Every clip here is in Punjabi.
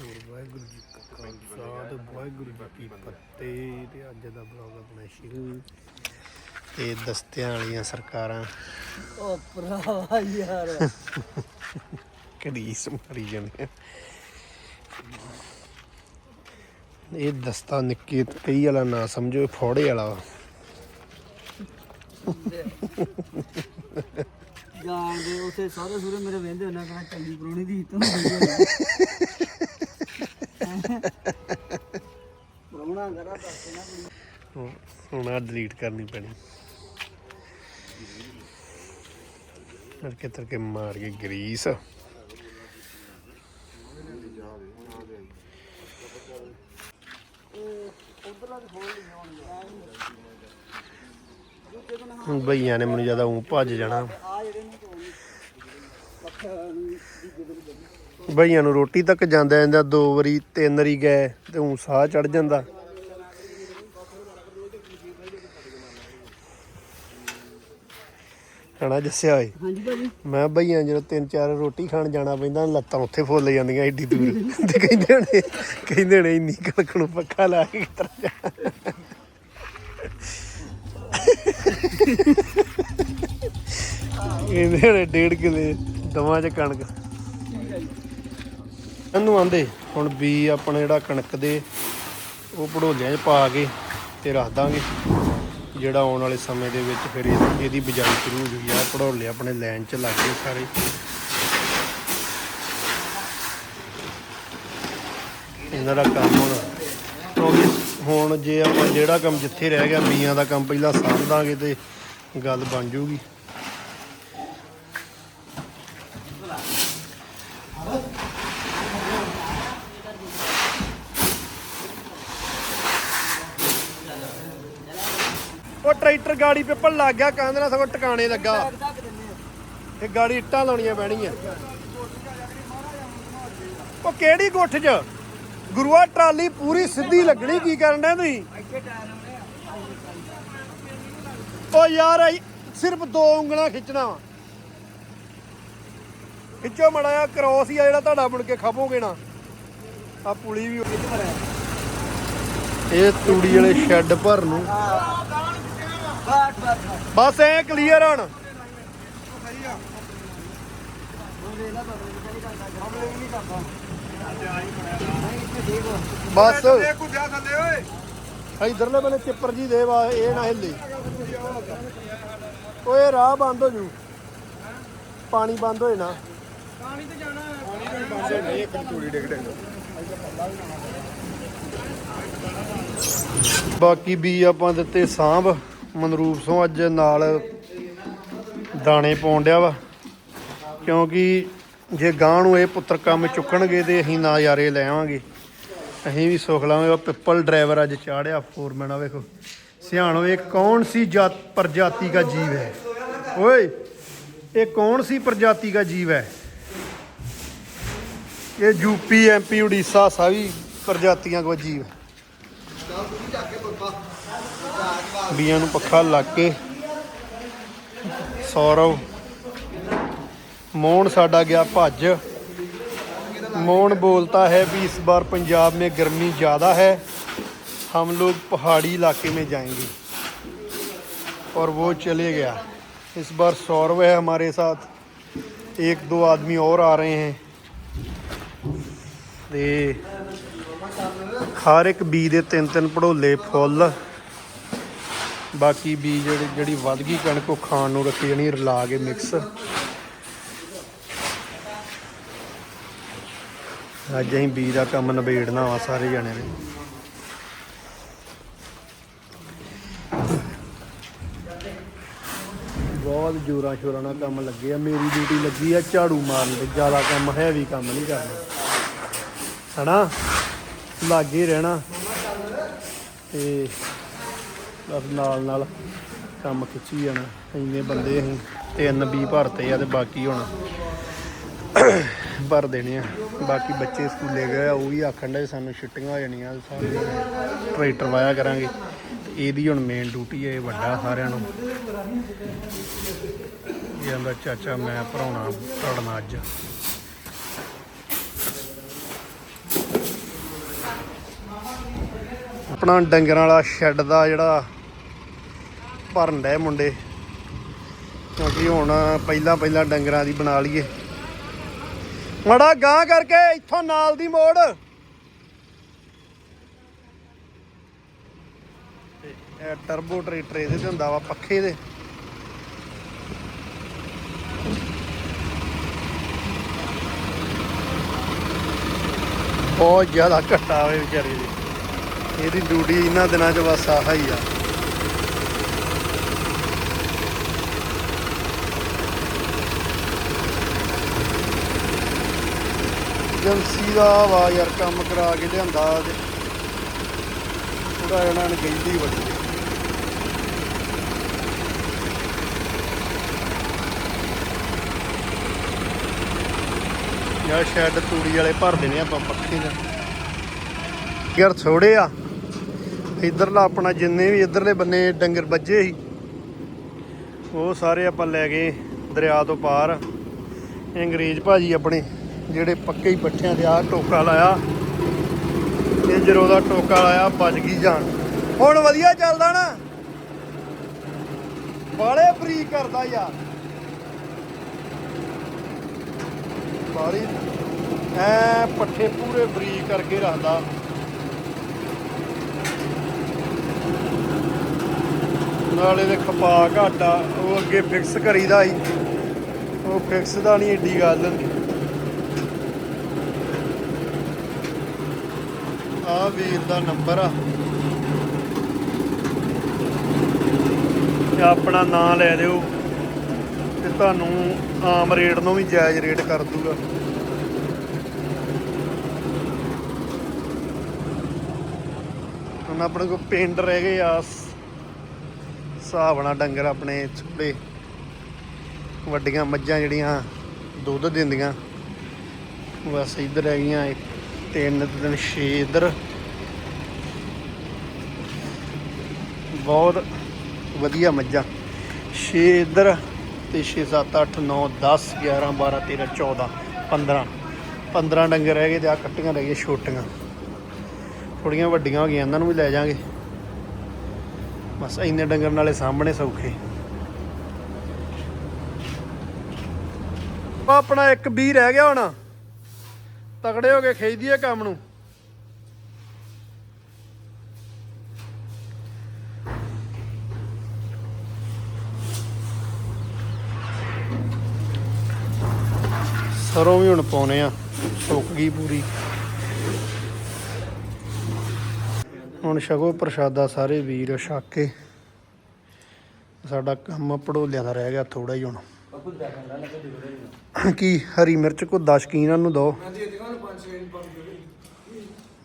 ਹੋਰ ਵਾਹਿਗੁਰੂ ਜੀ ਕਾ ਖਾਲਸਾ ਤੇ ਵਾਹਿਗੁਰੂ ਜੀ ਕੀ ਫਤਿਹ ਤੇ ਅੱਜ ਦਾ ਬਲੌਗ ਆਪਣਾ ਸ਼ੁਰੂ ਤੇ ਦਸਤਿਆਂ ਵਾਲੀਆਂ ਸਰਕਾਰਾਂ। ਉਹ ਭਰਾ ਯਾਰ। ਕੜੀਸ ਮਾਰੀ ਜਾਂਦੇ ਇਹ ਦਸਤਾ ਨਿੱਕੇ ਕਈ ਵਾਲਾ ਨਾ ਸਮਝੋ ਫੋੜੇ ਵਾਲਾ ਵਾ। ਜਾਣ ਦੇ ਉਥੇ ਸਾਰੇ ਸੂਰੇ ਮੇਰੇ ਵਹਿੰਦੇ ਉਹਨਾਂ ਕਹਿੰਦਾ ਚੰਗੀ ਪ੍ਰੋਣੀ ਦੀ ਤੂੰ ਪ੍ਰੋਣਾ ਕਰਾ ਦੱਸ ਨਾ ਹੁਣ- ਹੁਣ ਆ ਡਿਲੀਟ ਕਰਨੀ ਪੈਣੀ। ਤੜਕੇ ਤੜਕੇ ਮਾਰ ਕੇ ਗਰੀਸ। ਹੁਣ ਬਈਆਂ ਨੇ ਮੈਨੂੰ ਜ਼ਿਆਦਾ ਉਂ ਭੱਜ ਜਾਣਾ। ਆ ਜਿਹੜੇ ਨੇ ਧੋਣੀ ਪੱਖਾ ਦੀ ਜਦੋਂ ਬਈਆਂ ਨੂੰ ਰੋਟੀ ਤੱਕ ਜਾਂਦਾ ਜਾਂਦਾ ਦੋ ਵਾਰੀ ਤਿੰਨ ਵਾਰੀ ਗਏ ਤੇ ਉਂ ਸਾਹ ਚੜ ਜਾਂਦਾ। ਹਣਾ ਜੱਸਿਆ ਓਏ? ਹਾਂਜੀ ਭਾਜੀ। ਮੈਂ ਬਈਆਂ ਜਦੋਂ ਤਿੰਨ ਚਾਰ ਰੋਟੀ ਖਾਣ ਜਾਣਾ ਪੈਂਦਾ ਲੱਤਾਂ ਉੱਥੇ ਫੁੱਲ ਜਾਂਦੀਆਂ ਏਡੀ ਦੂਰ। ਤੇ ਕਹਿੰਦੇ ਨੇ ਕਹਿੰਦੇ ਨੇ ਇੰਨੀ ਕਣਕ ਨੂੰ ਪੱਖਾ ਲਾ ਕੇ ਕਿਤਰਾ ਜਾ ਕਹਿੰਦੇ ਨੇ ਡੇਢ ਕਿਲੇ ਦਵਾਂ ਚ ਕਣਕ। ਇਹਨੂੰ ਆਂਦੇ, ਹੁਣ ਬੀ ਆਪਣਾ ਜਿਹੜਾ ਕਣਕ ਦੇ ਉਹ ਭੜੋਲਿਆਂ 'ਚ ਪਾ ਕੇ ਤੇ ਰੱਖ ਦਾਂਗੇ। ਜਿਹੜਾ ਆਉਣ ਵਾਲੇ ਸਮੇਂ ਦੇ ਵਿੱਚ ਫਿਰ ਇਹਦੀ ਬਿਜਾਈ ਸ਼ੁਰੂ ਹੋ ਜੂਗੀ। ਆ ਭੜੋਲੇ ਆਪਣੇ ਲੈਣ 'ਚ ਲੱਗ ਗਏ ਸਾਰੇ। ਇਹਨਾਂ ਦਾ ਕੰਮ ਹੁਣ ਕਿਉਂਕਿ ਹੁਣ ਜੇ ਆਪਾਂ ਜਿਹੜਾ ਕੰਮ ਜਿੱਥੇ ਰਹਿ ਗਿਆ, ਬੀਆਂ ਦਾ ਕੰਮ ਪਹਿਲਾਂ ਸਾਂਭ ਦਾਂਗੇ ਤੇ ਗੱਲ ਬਣ ਜੂਗੀ। ਟਰੈਕਟਰ ਗਾੜੀ ਪੇਪਰ ਲੱਗ ਗਿਆ ਕੰਧ ਨਾਲ ਸਗੋਂ ਟਿਕਾਣੇ ਲੱਗਾ। ਇਹ ਗਾੜੀ ਇੱਟਾਂ ਲਾਉਣੀਆਂ ਪੈਣੀਆਂ। ਉਹ ਕਿਹੜੀ ਗੁੱਠ 'ਚ? ਗੁਰੂਆ ਟਰਾਲੀ ਪੂਰੀ ਸਿੱਧੀ ਲੱਗਣੀ, ਕੀ ਕਰਨ ਡਏ ਤੁਸੀਂ? ਆ ਉਹ ਯਾਰ ਸਿਰਫ ਦੋ ਉਂਗਲਾਂ ਖਿੱਚਣਾ ਖਿੱਚੋ ਮੜਾ ਜਿਹਾ ਕ੍ਰੋਸ ਹੀ ਆ ਜਿਹੜਾ ਤੁਹਾਡਾ ਮੁੜ ਕੇ ਖਪੋਗੇ ਨਾ। ਆ ਪੁਲੀ ਵੀ ਇਹ ਤੂੜੀ ਵਾਲੇ ਸ਼ੈੱਡ ਭਰ ਨੂੰ। ਬਾਟ ਬਾਟ ਬਸ ਐ ਕਲੀਅਰ ਹਣ। ਉਹ ਵੇਖ ਬਸ। ਕੁੱਦਿਆ ਇਧਰਲੇ ਬੰਨੇ ਚਿੱਪਰ ਜੀ ਦੇ ਵਾ, ਇਹ ਨਾ ਹਿੱਲੇ। ਓਏ, ਰਾਹ ਬੰਦ ਹੋ ਜੂ। ਪਾਣੀ ਬੰਦ ਹੋਏ ਨਾ। ਬਾਕੀ ਵੀ ਆਪਾਂ ਦਿੱਤੇ ਸਾਂਭ। ਮਨਰੂਪ ਸੋਂ ਅੱਜ ਨਾਲ ਦਾਣੇ ਪਾਉਣ ਡਿਆ ਵਾ। ਕਿਉਂਕਿ ਜੇ ਗਾਂ ਨੂੰ ਇਹ ਪੁੱਤਰ ਕੰਮ ਚੁੱਕਣਗੇ ਤੇ ਅਸੀਂ ਨਾ ਯਾਰੇ ਲੈ ਆਵਾਂਗੇ। ਅਸੀਂ ਵੀ ਸੁਖ ਲਾਵਾਂਗੇ। ਉਹ ਪਿੱਪਲ ਡਰਾਈਵਰ ਅੱਜ ਚਾੜਿਆ ਫੋਰਮੈਨ ਆ, ਵੇਖੋ। ਸਿਆਣੋ, ਇਹ ਕੌਣ ਸੀ ਜਾਤ ਪ੍ਰਜਾਤੀ ਦਾ ਜੀਵ ਹੈ? ਓਏ, ਇਹ ਕੌਣ ਸੀ ਪ੍ਰਜਾਤੀ ਦਾ ਜੀਵ ਹੈ? ਇਹ ਯੂਪੀ ਐਮਪੀ ਉੜੀਸਾ ਸਾਰੀ ਪ੍ਰਜਾਤੀਆਂ ਦਾ ਜੀਵ ਹੈ। ਬੀਆਂ ਨੂੰ ਪੱਖਾ ਲੱਗ ਕੇ ਸੌਰਵ ਮੋਹਨ ਸਾਡਾ ਗਿਆ ਭੱਜ मोहन बोलता है भी इस बार पंजाब में गर्मी ज़्यादा है हम लोग पहाड़ी इलाके में जाएंगे और वो चले गया इस बार सौरव है हमारे साथ एक दो आदमी और आ रहे हैं ਤੇ ਹਰ ਇੱਕ ਬੀ ਦੇ ਤਿੰਨ ਤਿੰਨ ਪੜੋਲੇ ਫੁੱਲ ਬਾਕੀ ਬੀਜ ਜਿਹੜੀ ਜਿਹੜੀ ਵੱਧ ਗਈ ਕਣਕ ਉਹ ਖਾਣ ਨੂੰ ਰੱਖੀ ਜਾਣੀ ਰਲਾ ਕੇ ਮਿਕਸ ਅੱਜ ਅਸੀਂ ਬੀਜ ਦਾ ਕੰਮ ਨਿਬੇੜਨਾ ਵਾ ਸਾਰੇ ਜਣੇ ਨੇ। ਬਹੁਤ ਜੋਰਾਂ ਸ਼ੋਰਾਂ ਨਾਲ ਕੰਮ ਲੱਗੇ ਆ। ਮੇਰੀ ਡਿਊਟੀ ਲੱਗੀ ਆ ਝਾੜੂ ਮਾਰਨ ਤੇ, ਜ਼ਿਆਦਾ ਕੰਮ ਹੈਵੀ ਕੰਮ ਨਹੀਂ ਕਰਨਾ। ਹਨਾ? ਲਾਗੇ ਰਹਿਣਾ। ਤੇ ਬਸ ਨਾਲ ਨਾਲ ਕੰਮ ਖਿੱਚੀ ਜਾਣਾ। ਇੰਨੇ ਬੰਦੇ ਅਸੀਂ, ਤਿੰਨ ਬੀ ਭਰਤੇ ਆ ਤੇ ਬਾਕੀ ਹੁਣ ਭਰ ਦੇਣੇ ਆ। ਬਾਕੀ ਬੱਚੇ ਸਕੂਲੇ ਗਏ ਆ, ਉਹ ਵੀ ਆਖਣ ਦੇ ਸਾਨੂੰ ਛੁੱਟੀਆਂ ਹੋ ਜਾਣੀਆਂ, ਸਾਰੇ ਟਰੈਕਟਰ ਵਾਇਆ ਕਰਾਂਗੇ। ਤੇ ਇਹਦੀ ਹੁਣ ਮੇਨ ਡਿਊਟੀ ਹੈ ਇਹ ਵੱਡਾ ਸਾਰਿਆਂ ਨੂੰ। ਇਹ ਆਂਦਾ, ਚਾਚਾ, ਮੈਂ ਭਰਾਉਣਾ ਪੜਨਾ ਅੱਜ। ਆਪਣਾ ਡੰਗਰਾਂ ਵਾਲਾ ਸ਼ੈੱਡ ਦਾ ਜਿਹੜਾ ਭਰਨ ਡਏ ਮੁੰਡੇ। ਕਿਉਂਕਿ ਹੁਣ ਪਹਿਲਾਂ ਪਹਿਲਾਂ ਡੰਗਰਾਂ ਦੀ ਬਣਾ ਲਈਏ। ਮੜਾ ਗਾਂ ਕਰਕੇ ਇੱਥੋਂ ਨਾਲ ਦੀ ਮੋੜ। ਇਹ ਟਰਬੋ ਟਰੈਕਟਰ ਇਹਦੇ ਤੇ ਹੁੰਦਾ ਵਾ ਪੱਖੇ ਦੇ। ਬਹੁਤ ਜ਼ਿਆਦਾ ਘੱਟਾ ਹੋਵੇ ਵਿਚਾਰੇ ਦੀ। ਇਹਦੀ ਡਿਊਟੀ ਇਹਨਾਂ ਦਿਨਾਂ 'ਚ ਬਸ ਆਹ ਹੀ ਆ। ਏਜੰਸੀ ਦਾ ਵਾ ਯਾਰ ਕੰਮ ਕਰਾ ਕੇ ਲਿਆਂਦਾ ਤੇ ਥੋੜਾ ਇਹਨਾਂ ਨੇ ਗਈਦੀ ਵੱਡੀ ਯਾਰ ਸ਼ੈੱਡ ਤੂੜੀ ਵਾਲੇ ਭਰ ਦੇਣੇ ਆਪਾਂ ਪੱਖੇ ਦਾ। ਯਾਰ ਥੋੜੇ ਆ। ਇਧਰਲਾ ਆਪਣਾ ਜਿੰਨੇ ਵੀ ਇਧਰਲੇ ਬੰਨੇ ਡੰਗਰ ਵੱਜੇ ਸੀ ਉਹ ਸਾਰੇ ਆਪਾਂ ਲੈ ਗਏ ਦਰਿਆ ਤੋਂ ਪਾਰ। ਅੰਗਰੇਜ਼ ਭਾਜੀ ਆਪਣੇ ਜਿਹੜੇ ਪੱਕੇ ਹੀ ਪੱਠਿਆਂ ਤੇ ਆ ਟੋਕਾ ਲਾਇਆ। ਇਹ ਜਦੋਂ ਦਾ ਟੋਕਾ ਲਾਇਆ ਬਚ ਗਈ ਜਾਨ। ਹੁਣ ਵਧੀਆ ਚੱਲਦਾ ਨਾ। ਬਾਲੇ ਫਰੀ ਕਰਦਾ ਯਾਰ। ਬਾਲੀ, ਐ ਪੱਠੇ ਪੂਰੇ ਫਰੀ ਕਰਕੇ ਰੱਖਦਾ। ਨਾਲੇ ਦੇ ਖਪਾ ਘਾਟਾ, ਉਹ ਅੱਗੇ ਫਿਕਸ ਕਰੀਦਾ ਸੀ। ਉਹ ਫਿਕਸ ਦਾ ਨਹੀਂ, ਏਡੀ ਗੱਲ ਹੁੰਦੀ ਆ ਵੀਰ ਦਾ ਨੰਬਰ ਆ। ਤੇ ਆਪਣਾ ਨਾਮ ਲੈ ਦਿਓ ਤੇ ਤੁਹਾਨੂੰ ਆਮ ਰੇਟ ਨੂੰ ਵੀ ਜਾਇਜ਼ ਰੇਟ ਕਰ ਦੂਗਾ। ਹੁਣ ਆਪਣੇ ਕੋਲ ਪਿੰਡ ਰਹਿ ਗਏ ਆ। ਹਿਸਾਬ ਨਾਲ ਡੰਗਰ ਆਪਣੇ ਛੋਟੇ ਵੱਡੀਆਂ ਮੱਝਾਂ ਜਿਹੜੀਆਂ ਦੁੱਧ ਦਿੰਦੀਆਂ। ਬਸ ਇੱਧਰ ਹੈਗੀਆਂ ਇੱਕ ਤਿੰਨ ਤੇ ਤਿੰਨ, ਛੇ ਇੱਧਰ। ਬਹੁਤ ਵਧੀਆ ਮੱਝਾਂ। 6 ਇੱਧਰ ਤੇ 6 7 8 9 10 11 12 13 14 15 15 ਡੰਗਰ ਰਹਿ ਗਏ ਤੇ ਆ ਕੱਟੀਆਂ ਰਹਿ ਗਈਆਂ ਛੋਟੀਆਂ। ਥੋੜੀਆਂ ਵੱਡੀਆਂ ਹੋ ਗਈਆਂ, ਇਹਨਾਂ ਨੂੰ ਵੀ ਲੈ ਜਾਾਂਗੇ। ਬਸ ਇੰਨੇ ਡੰਗਰ ਨਾਲੇ ਸਾਹਮਣੇ ਸੌਖੇ। ਆਪਣਾ ਇੱਕ ਵੀ ਰਹਿ ਗਿਆ ਹੋਣਾ। ਤਕੜੇ ਹੋ ਕੇ ਖਿੱਚ ਦਈਏ ਕੰਮ ਨੂੰ। ਸਰੋਂ ਵੀ ਹੁਣ ਪਾਉਨੇ ਆ ਸੁੱਕ ਗਈ ਪੂਰੀ। ਹੁਣ ਛਕੋ ਪ੍ਰਸ਼ਾਦਾ ਸਾਰੇ ਵੀਰ ਛਕ ਕੇ ਸਾਡਾ ਕੰਮ ਪੜੋਲਿਆਂ ਦਾ ਰਹਿ ਗਿਆ ਥੋੜਾ ਹੀ ਹੁਣ। ਕੀ ਹਰੀ ਮਿਰਚ ਕੋ 10 ਸ਼ਕੀਨਾਂ ਨੂੰ ਦੋ?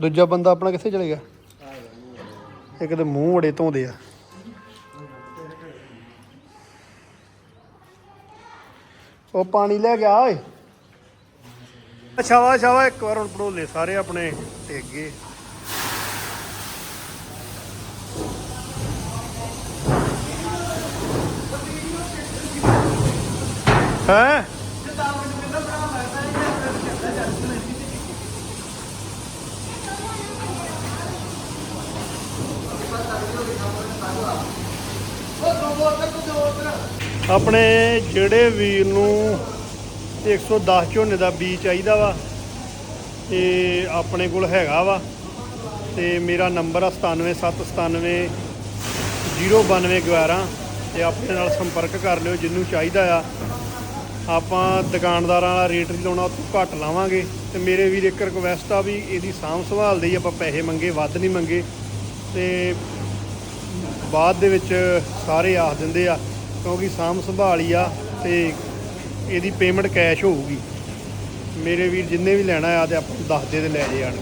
ਦੂਜਾ ਬੰਦਾ ਆਪਣਾ ਕਿੱਥੇ ਚਲੇ ਗਿਆ? ਇੱਕ ਤੇ ਮੂੰਹ ਬੜੇ ਧੋਂਦੇ ਆ। ਉਹ ਪਾਣੀ ਲੈ ਗਿਆ, ਓਏ। ਅੱਛਾ ਵਾ ਅੱਛਾ ਇੱਕ ਵਾਰ ਹੁਣ ਪੜੋਲੇ ਸਾਰੇ ਆਪਣੇ ਟਿਕ ਗਏ। ਹੈ? ਆਪਣੇ ਜਿਹੜੇ ਵੀਰ ਨੂੰ 110 ਝੋਨੇ ਦਾ ਬੀਜ ਚਾਹੀਦਾ ਵਾ ਤੇ ਆਪਣੇ ਕੋਲ ਹੈਗਾ ਵਾ ਤੇ ਮੇਰਾ ਨੰਬਰ ਆ 97797 09211 ਤੇ ਆਪਣੇ ਨਾਲ ਸੰਪਰਕ ਕਰ ਲਿਓ ਜਿੰਨੂੰ ਚਾਹੀਦਾ ਆ। ਆਪਾਂ ਦੁਕਾਨਦਾਰਾਂ ਵਾਲਾ ਰੇਟ ਨਹੀਂ ਲਾਉਣਾ ਉਹ ਘੱਟ ਲਾਵਾਂਗੇ ਤੇ ਮੇਰੇ ਵੀਰ ਇੱਕ ਰਿਕਵੈਸਟ ਆ ਵੀ ਇਹਦੀ ਸਾਂਭ ਸੰਭਾਲ ਦੇ, ਆਪਾਂ ਪੈਸੇ ਮੰਗੇ, ਵੱਧ ਨਹੀਂ ਮੰਗੇ ਤੇ ਬਾਅਦ ਦੇ ਵਿੱਚ ਸਾਰੇ ਆਖ ਦਿੰਦੇ ਆ, ਕਿਉਂਕਿ ਸਾਂਭ ਸੰਭਾਲੀ ਆ ਤੇ ਇਹਦੀ ਪੇਮੈਂਟ ਕੈਸ਼ ਹੋਊਗੀ। ਮੇਰੇ ਵੀਰ ਜਿੰਨੇ ਵੀ ਲੈਣਾ ਆ ਤੇ ਆਪਾਂ ਨੂੰ ਦੱਸ ਦੇ ਤੇ ਲੈ ਜੇ ਆਣ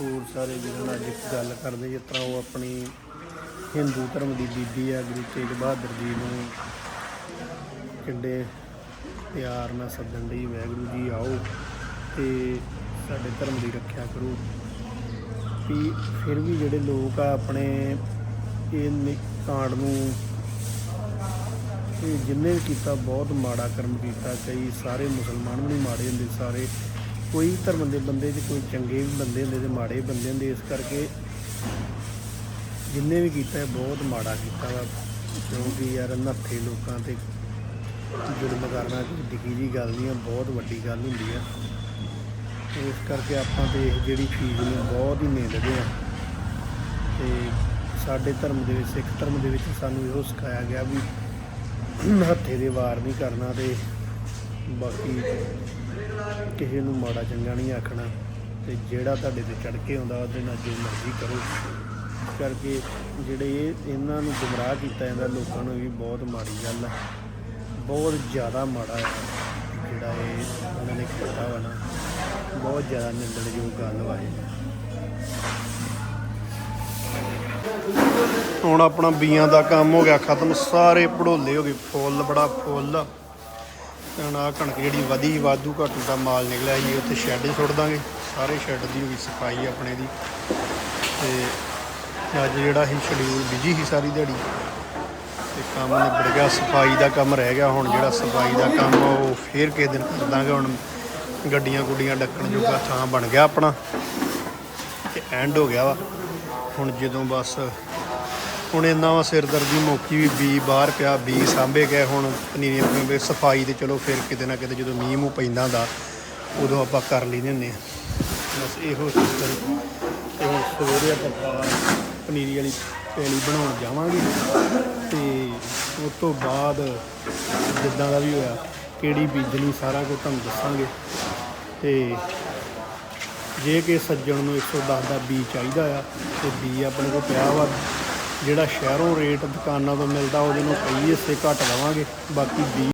ਹੋਰ ਸਾਰੇ ਵੀਰਾਂ ਨਾਲ ਇੱਕ ਗੱਲ ਕਰਦੇ ਜਿਸ ਤਰ੍ਹਾਂ ਉਹ ਆਪਣੀ ਹਿੰਦੂ ਧਰਮ ਦੀ ਬੀਬੀ ਆ, ਗੁਰੂ ਤੇਗ ਬਹਾਦਰ ਜੀ ਨੂੰ ਕਿੱਡੇ ਪਿਆਰ ਨਾਲ ਸੱਦਣ ਲਈ ਵਾਹਿਗੁਰੂ ਜੀ ਆਓ ਤੇ ਸਾਡੇ ਧਰਮ ਦੀ ਰੱਖਿਆ ਕਰੋ। ਵੀ ਫਿਰ ਵੀ ਜਿਹੜੇ ਲੋਕ ਆ ਆਪਣੇ ਇਹ ਨਿ- ਕਾਂਡ ਨੂੰ ਇਹ ਜਿੰਨੇ ਵੀ ਕੀਤਾ, ਬਹੁਤ ਮਾੜਾ ਕਰਮ ਕੀਤਾ। ਕਈ ਸਾਰੇ ਮੁਸਲਮਾਨ ਵੀ ਮਾੜੇ ਹੁੰਦੇ, ਸਾਰੇ ਕੋਈ ਧਰਮ ਦੇ ਬੰਦੇ 'ਚ ਕੋਈ ਚੰਗੇ ਵੀ ਬੰਦੇ ਹੁੰਦੇ ਤੇ ਮਾੜੇ ਬੰਦੇ ਹੁੰਦੇ, ਇਸ ਕਰਕੇ ਜਿੰਨੇ ਵੀ ਕੀਤਾ ਬਹੁਤ ਮਾੜਾ ਕੀਤਾ ਵਾ। ਕਿਉਂਕਿ ਯਾਰ ਨੱਥੇ ਲੋਕਾਂ ਤੇ ਜ਼ੁਲਮ ਕਰਨਾ ਕੋਈ ਡਿੱਗੀ ਜੀ ਗੱਲ ਨਹੀਂ ਆ, ਬਹੁਤ ਵੱਡੀ ਗੱਲ ਹੁੰਦੀ ਆ। ਇਸ ਕਰਕੇ ਆਪਾਂ ਤੇ ਇਹ ਜਿਹੜੀ ਚੀਜ਼ ਨੂੰ ਬਹੁਤ ਹੀ ਨਿੰਦਦੇ ਆ। ਤੇ ਸਾਡੇ ਧਰਮ ਦੇ ਵਿੱਚ, ਸਿੱਖ ਧਰਮ ਦੇ ਵਿੱਚ ਸਾਨੂੰ ਇਹੋ ਸਿਖਾਇਆ ਗਿਆ ਵੀ ਹੱਥੇ ਦੇ ਵਾਰ ਨਹੀਂ ਕਰਨਾ ਤੇ ਬਾਕੀ ਕਿਸੇ ਨੂੰ ਮਾੜਾ ਚੰਗਾ ਨਹੀਂ ਆਖਣਾ ਤੇ ਜਿਹੜਾ ਤੁਹਾਡੇ ਤੇ ਚੜ ਕੇ ਆਉਂਦਾ, ਉਹਦੇ ਨਾਲ ਜੋ ਮਰਜ਼ੀ ਕਰੋ। ਇਸ ਕਰਕੇ ਜਿਹੜੇ ਇਹ, ਇਹਨਾਂ ਨੂੰ ਗੁੰਮਰਾਹ ਕੀਤਾ ਜਾਂਦਾ, ਲੋਕਾਂ ਨੂੰ ਵੀ ਬਹੁਤ ਮਾੜੀ ਗੱਲ ਹੈ ਬਹੁਤ ਜ਼ਿਆਦਾ ਮਾੜਾ ਹੈ ਜਿਹੜਾ ਇਹ ਉਹਨਾਂ ਨੇ ਕੀਤਾ ਵਾ ਨਾ। ਬਹੁਤ ਜ਼ਿਆਦਾ ਨਿੰਦਣਯੋਗ ਗੱਲ ਵਾ ਇਹ। ਹੁਣ ਆਪਣਾ ਬੀਆਂ ਦਾ ਕੰਮ ਹੋ ਗਿਆ, ਖਤਮ। ਸਾਰੇ ਪੜੋਲੇ ਹੋ ਗਏ, ਫੁੱਲ, ਬੜਾ ਫੁੱਲ। ਹੁਣ ਆਹ ਕਣਕ ਜਿਹੜੀ ਵਧੀ, ਵਾਧੂ ਘਾਟੂ ਦਾ ਮਾਲ ਨਿਕਲਿਆ ਜੀ, ਉੱਥੇ ਸ਼ੈੱਡ 'ਚ ਸੁੱਟ ਦਾਂਗੇ। ਸਾਰੇ ਸ਼ੈੱਡ ਦੀ ਹੋ ਗਈ ਸਫ਼ਾਈ ਆਪਣੇ ਦੀ। ਤੇ ਅੱਜ ਜਿਹੜਾ ਸੀ ਸ਼ਡਿਊਲ ਬਿਜ਼ੀ ਸੀ ਸਾਰੀ ਦਿਹਾੜੀ, ਤੇ ਕੰਮ ਨਿਬੜ ਗਿਆ, ਸਫ਼ਾਈ ਦਾ ਕੰਮ ਰਹਿ ਗਿਆ। ਹੁਣ ਜਿਹੜਾ ਸਫ਼ਾਈ ਦਾ ਕੰਮ ਉਹ ਫੇਰ ਕਿਸੇ ਦਿਨ ਕਰ ਦਾਂਗੇ। ਹੁਣ ਗੱਡੀਆਂ ਗੁੱਡੀਆਂ ਡੱਕਣ ਜੋਗਾ ਥਾਂ ਬਣ ਗਿਆ ਆਪਣਾ। ਤੇ ਐਂਡ ਹੋ ਗਿਆ ਵਾ। ਹੁਣ ਜਦੋਂ ਬਸ, ਹੁਣ ਇੰਨਾ ਵਾ ਸਿਰਦਰਦੀ ਮੌਕੀ ਵੀ ਬੀ ਬਾਹਰ ਪਿਆ, ਬੀ ਸਾਂਭੇ ਗਏ ਹੁਣ। ਪਨੀਰੀਆਂ ਪਨੀਰੀਆਂ ਸਫ਼ਾਈ ਤੇ ਚਲੋ ਫਿਰ ਕਿਤੇ ਨਾ ਕਿਤੇ ਜਦੋਂ ਮੀਂਹ ਮੂੰਹ ਪੈਂਦਾ ਹੁੰਦਾ, ਉਦੋਂ ਆਪਾਂ ਕਰ ਲੈਂਦੇ ਹੁੰਦੇ ਹਾਂ। ਬਸ ਇਹੋ ਸਿਸਟਮ ਤੇ ਹੁਣ ਸਵੇਰੇ ਆਪਾਂ ਪਨੀਰੀ ਵਾਲੀ ਪੈਲੀ ਬਣਾਉਣ ਜਾਵਾਂਗੇ। ਤੇ ਉਸ ਤੋਂ ਬਾਅਦ ਜਿੱਦਾਂ ਦਾ ਵੀ ਹੋਇਆ, ਕਿਹੜੀ ਬੀਜਣੀ ਸਾਰਾ ਕੁਝ ਤੁਹਾਨੂੰ ਦੱਸਾਂਗੇ। ਤੇ ਜੇ ਕਿ ਸੱਜਣ ਨੂੰ 110 ਦਾ ਬੀ ਚਾਹੀਦਾ ਆ, ਤੇ ਬੀ ਆਪਣੇ ਕੋਲ ਪਿਆ ਵਾ। ਜਿਹੜਾ ਸ਼ਹਿਰੋਂ ਰੇਟ ਦੁਕਾਨਾਂ ਤੋਂ ਮਿਲਦਾ, ਉਹਦੇ ਨੂੰ ਕਈ ਹਿੱਸੇ ਘੱਟ ਲਵਾਂਗੇ ਬਾਕੀ ਬੀ